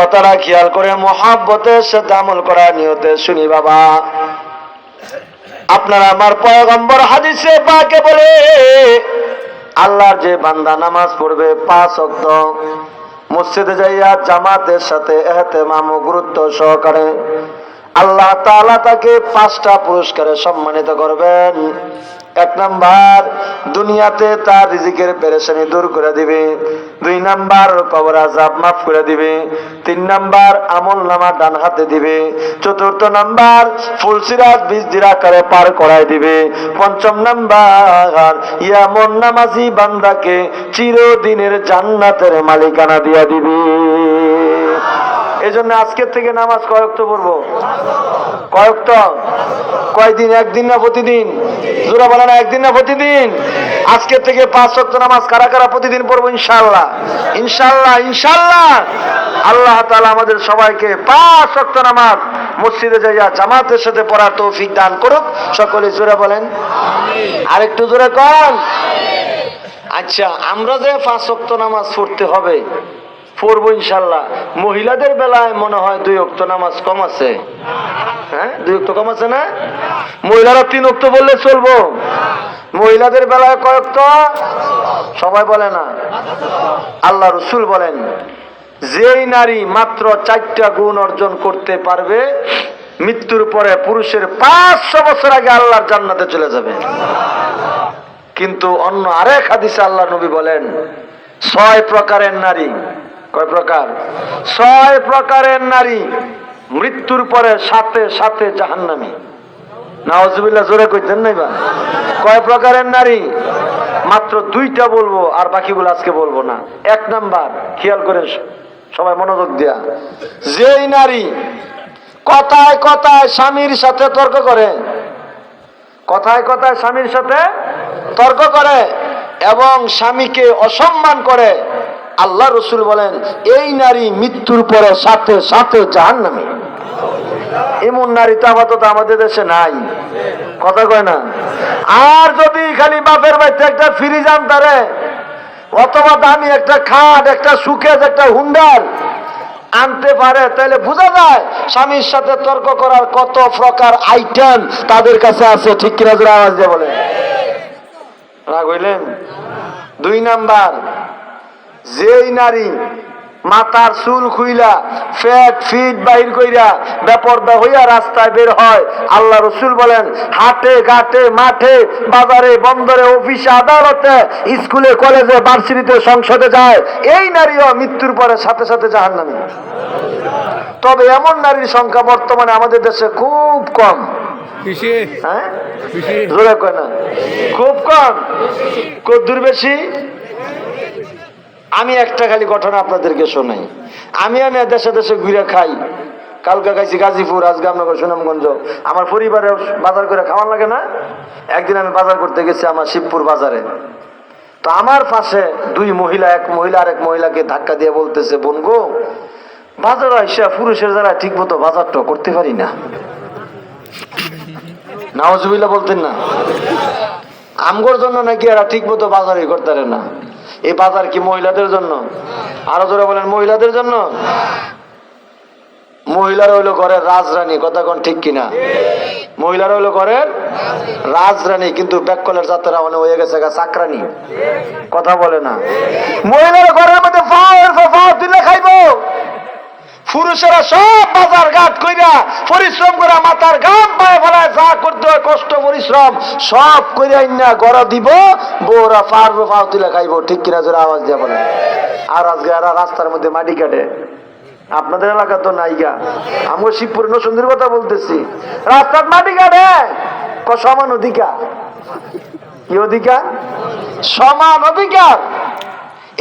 কথাটা খেয়াল করে মহাব্বতের সাথে আমল করার নিয়তে শুনি বাবা। আপনার আমার পয়গম্বর হাদিসে পাকে বলে, আল্লাহর যে বান্দা নামাজ পড়বে পাঁচ অক্ত মসজিদে যাইয়া জামাতের সাথে এহতেমাম গুরুত্ব সহকারে আল্লাহ তাকে পাঁচটা পুরস্কারে সম্মানিত করবেন। এক নাম্বার, দুনিয়াতে তার রিজিকের পেরেশানি দূর করে দিবে। দুই নাম্বার কবর আজাব মাফ করে দিবে। তিন নাম্বার আমল নামা ডান হাতে দিবে। চতুর্থ নাম্বার ফুলসিরাত বীজ দিরাকারে পার করায় দিবে। পঞ্চম নাম্বার, ইয়ামন নামাজি বান্দাকে চিরদিনের জান্নাতের মালিকানা দিয়া দিবে। এই জন্য আজকের থেকে নামাজ কয়েক তো পড়ব? কয়েক তো কয়দিন? একদিন না প্রতিদিন? জোরা বলে না একদিন না প্রতিদিন? আজকের থেকে পাঁচ শক্ত নামাজ কারা কারা প্রতিদিন পড়ব? ইনশাল্লাহ ইনশাল্লাহ ইনশাল্লাহ আল্লাহ তাআলা আমাদের সবাইকে পাঁচ শক্ত নামাজ মসজিদে যাইয়া জামাতের সাথে পড়ার তৌফিক দান করুক। সকলে জোরে বলেন। আরেকটু জোরে কন। আচ্ছা আমরা যে পাঁচ শক্ত নামাজ পড়তে হবে পড়ব ইনশাল্লাহ। মহিলাদের বেলায় মনে হয় দুই অক্ত নামাজ কম আছে। হ্যাঁ? দুই অক্ত কম আছে না? মহিলারা তিন অক্ত বললে চলবো। মহিলাদের বেলায় কয়েকত সবাই বলে না। আল্লাহ রসুল বলেন, যেই নারী মাত্র চারটা গুণ অর্জন করতে পারবে, মৃত্যুর পরে পুরুষের পাঁচশো বছর আগে আল্লাহর জান্নাতে চলে যাবে। কিন্তু অন্য আরেক হাদিসে আল্লাহ নবী বলেন, ছয় প্রকারের নারী কয় প্রকার? ছয় প্রকারের নারী মৃত্যুর পরে সাথে সাথে জাহান্নামী। নাওজুবিল্লাহ, জোরে কইতেন নাই বা? কয় প্রকারের নারী? মাত্র দুইটা বলব, আর বাকিগুলো আজকে বলব না। এক নাম্বার, খেয়াল করে সবাই মনোযোগ দিয়া। যেই নারী কথায় কথায় স্বামীর সাথে তর্ক করে, কথায় কথায় স্বামীর সাথে তর্ক করে এবং স্বামীকে অসম্মান করে আল্লাহ রসুল বলেন, এই নারী মৃত্যুর পরে সাথে সাথে জাহান নামে এমন নারী তো আপাতত আমাদের দেশে নাই। কথা কয় না? আর যদি খালি বাপের বাড়িতে একটা ফ্রিজ আনতারে, অথবা দামি একটা খাট, একটা সুকেজ, একটা হুন্ডার আনতে পারে, তাহলে বোঝা যায় স্বামীর সাথে তর্ক করার কত প্রকার আইটেম তাদের কাছে আছে। ঠিক কিনা আওয়াজ দিয়ে বলে রাগ হইলেন? দুই নাম্বার যেই নারী মাথার চুল খুইলা ফ্যাট ফিট বাহির কইরা বেপর্দা হইয়া রাস্তায় বের হয় আল্লাহ রসুল বলেন হাটে ঘাটে মাঠে বাজারে বন্দরে অফিসে আদালতে স্কুলে কলেজে ভার্সিটিতে সংসদে যায় এই নারীও মৃত্যুর পরে সাথে সাথে জাহান্নামী। তবে এমন নারীর সংখ্যা বর্তমানে আমাদের দেশে খুব কম। হ্যাঁ? খুব কম? কদ্দুর বেশি? আমি একটা খালি ঘটনা আপনাদেরকে শোনাই। আমি আমি দেশে দেশে ঘুরে খাই। কালকে খাইছি গাজীপুর, আজকে সুনামগঞ্জ। আমার পরিবারে বাজার করে খাওয়ার লাগে না? একদিন আমি বাজার করতে গেছি আমার শিবপুর বাজারে। তো আমার পাশে দুই মহিলা, এক মহিলা আর এক মহিলাকে ধাক্কা দিয়ে বলতেছে, বোন গো, বাজার আইসা পুরুষের যারা ঠিক মতো বাজারটা করতে পারি না। নাওজুবিল্লা বলতেন না। আমগোর জন্য নাকি এরা ঠিক মতো বাজারই করতে না। এই বাজার কি মহিলাদের জন্য? আরও জোরে বলেন, মহিলাদের জন্য? মহিলারা হইল ঘরের রাজরানী, কথা কোন ঠিক কিনা? মহিলারা হইল ঘরের রাজরানী, কিন্তু ব্যাককলের যাত্রা মানে হয়ে গেছে চাকরানি। কথা বলে না। মহিলারা ঘরের মধ্যে দিলে খাইবো। পুরুষেরা সব বাজার ঘাট কইরা পরিশ্রম করে মাথার গাম পায়ে ফেলায় যা করতে হয়, কষ্ট, পরিশ্রম, সব কইরা না গড় দিব বউরা পারব পাও তুলে খাইবো। ঠিক কিনা জোরে আওয়াজ দিয়ে বলে আর আজকে এরা রাস্তার মধ্যে মাটি কাটে। আপনাদের এলাকা তো নাইগা আমরা শিবপুর নসুন্দির কথা বলতেছি। রাস্তার মাটি কাটে। সমান অধিকার? কি অধিকার? সমান অধিকার।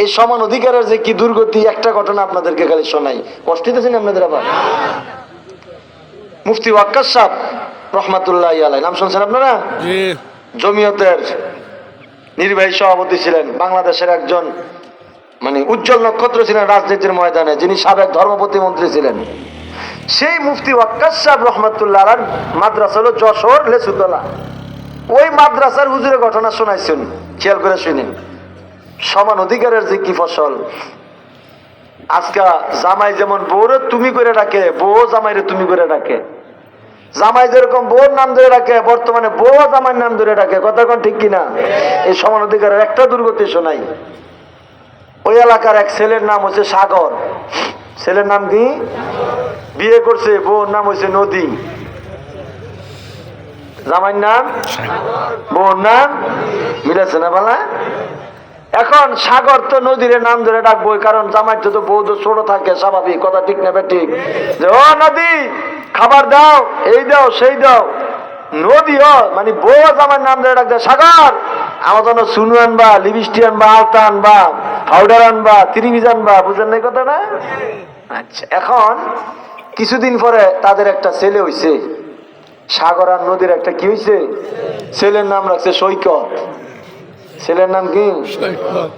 এই সমান অধিকারের যে কি দুর্গতি একটা ঘটনা আপনাদেরকে খালি শোনাই। কষ্ট দিতেছেন আপনাদের আবার? মুফতি ওয়াক্কাস সাহ রহমাতুল্লাহ আলাই নাম শুনছেন আপনারা? জমিয়তের নির্বাহী সভাপতি ছিলেন বাংলাদেশের একজন মানে উজ্জ্বল নক্ষত্র ছিলেন রাজনীতির ময়দানে যিনি সাবেক ধর্ম প্রতিমন্ত্রী ছিলেন। সেই মুফতি ওয়াক্কাস সাহেব রহমতুল্লাহ মাদ্রাসা হলো যশোর লেসুতলা ওই মাদ্রাসার হুজুরের ঘটনা শোনাইছেন খেয়াল করে শুনেন। সমান অধিকারের যে কি ফসল? আজকে জামাই যেমন বউরে তুমি করে ডাকে বউ জামাইরে তুমি করে ডাকে। জামাই যেরকম বউর নাম ধরে ডাকে বর্তমানে বউ জামাইয়ের নাম ধরে ডাকে। কথা কোন ঠিক কিনা? এই সমান অধিকারের একটা দুর্গতি শোনাই ওই এলাকার এক ছেলের নাম হচ্ছে সাগর। ছেলের নাম কি? বিয়ে করছে বউর নাম হচ্ছে নদী। জামাইয়ের নাম? বউর নাম? মিলেছে না বলা এখন সাগর তো নদীর নাম ধরে ডাকবো কারণ জামাই তো তো ছোট থাকে, স্বাভাবিক, কথা ঠিক নেবে ঠিক যে, ও নদী, খাবার দাও, এই দাও, সেই দাও। নদী, ও মানে বউ জামাই নাম ধরে ডাকবে সাগর, আমার জন্য সুনু আনবা, লিপস্টিক আনবা, আলতা আনবা পাউডার আনবা ত্রিভিজ আনবা, বুঝেন নাই কথা না? আচ্ছা এখন কিছুদিন পরে তাদের একটা ছেলে হইছে। সাগর আর নদীর একটা কি হইছে? ছেলের নাম রাখছে সৈকত। ছেলের নাম কি?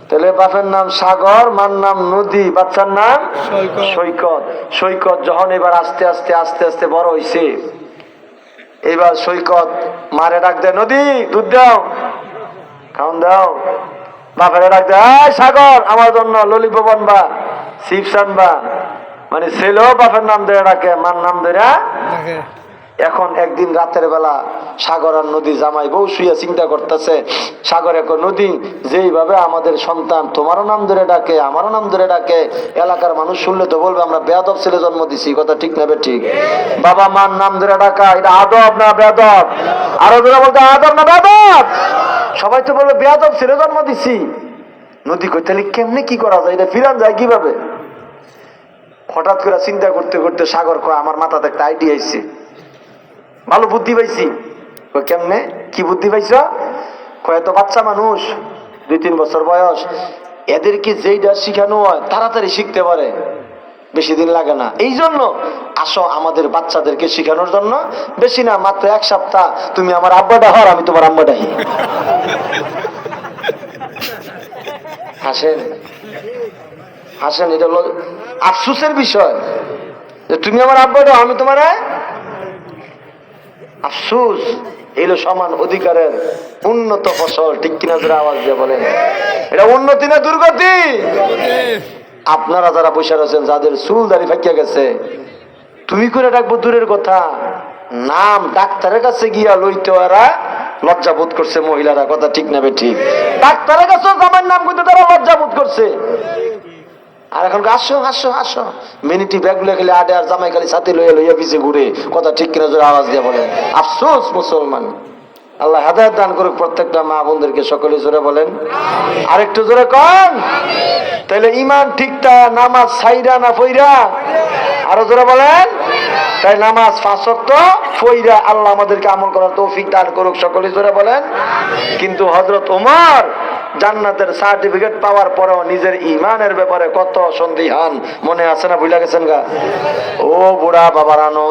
তাহলে বাপের নাম সাগর মার নাম নদী বাচ্চার নাম? সৈকত। সৈকত। যখন এবার আস্তে আস্তে আস্তে আস্তে বড় হইছে এবার সৈকত মারে ডাক দেয় নদী দুধ দাও খাওন দাও। বাপের ডাক দেয় "এই সাগর আমার জন্য ললিপপ আনবা চিপস আনবা। মানে ছেলেও বাপের নাম ধরে ডাকে মার নাম ধরে এখন একদিন রাতের বেলা সাগর আর নদী জামাই বউ শুয়ে চিন্তা করতেছে, সাগর এক নদী, যেইভাবে আমাদের সন্তান তোমারও নাম ধরে ডাকে, আমারও নাম ধরে ডাকে, এলাকার মানুষ শুনলে তো বলবে, আমরা বেয়াদব ছেলে জন্ম দিছি, কথা ঠিক নেবে ঠিক? বাবা মার নাম ধরে ডাকা, এটা আদব না বেয়াদব? আরও ধরে বলতে, আদব না বেয়াদব? সবাই তো বলবে, বেয়াদব ছেলে জন্ম দিছি। নদী কই তাহলে কেমনে কি করা যায়? এটা ফিরান যায় কীভাবে? হঠাৎ করে চিন্তা করতে করতে সাগর কয়, আমার মাথাতে একটা আইডিয়া আইছে। ভালো বুদ্ধি পাইছি। কেমনে? কি বুদ্ধি পাইছ? কয় তো বাচ্চা মানুষ, দুই, তিন বছর বয়স এদেরকে যেইটা শিখানো হয়, তাড়াতাড়ি শিখতে পারে। বেশি দিন লাগে না। এই জন্য আসো আমাদের বাচ্চাদেরকে শিখানোর জন্য। বেশি না, মাত্র এক সপ্তাহ। তুমি আমার আব্বাটা হর আমি তোমার আম্বাটা হি হাসেন। হাসেন, এটা আফসুসের বিষয়। তুমি আমার আব্বাটা আমি তোমার আফসুস, এলো সমান অধিকারের উন্নত ফসল, ঠিক কিনা জোরে আওয়াজ দিয়ে বলেন। এটা উন্নতি না দুর্গতি? আপনারা যারা বসে রয়েছেন যাদের চুল দাড়ি ফাঁকিয়া গেছে, তুমি করে ডাকবো দূরের কথা। নাম ডাক্তারের কাছে গিয়া লইতে ওরা লজ্জা বোধ করছে মহিলারা, কথা ঠিক নেবে ঠিক। ডাক্তারের কাছে জামার নাম করতে তারা লজ্জা বোধ করছে। আর এখন আসো আসো আসো। মিনিটি ব্যাগগুলো খেলে আডে আর জামাই খালি সাথে লইয়া লইয়া পিছে ঘুরে কথা ঠিক কিনা জোরে আওয়াজ দিয়ে বলেন, আফসোস মুসলমান। আল্লাহ হেদায়ত দান করুক প্রত্যেকটা মা বোনদেরকে সকলে জোরে বলেন। আরেকটু জোরে কন। তাহলে ইমান ঠিকটা নামাজ সাইরা না ফইরা? আরও জোরে বলেন। তাই নামাজ ফাঁসক্ত ফইরা আল্লাহ আমাদেরকে আমল করার তৌফিক দান করুক, সকলে জোরে বলেন। কিন্তু হজরত ওমর জান্নাতের সার্টিফিকেট পাওয়ার পরেও নিজের ইমানের ব্যাপারে কত সন্দিহান মনে আছে না ভুলে গেছেন গা? ও বুড়া বাবারানো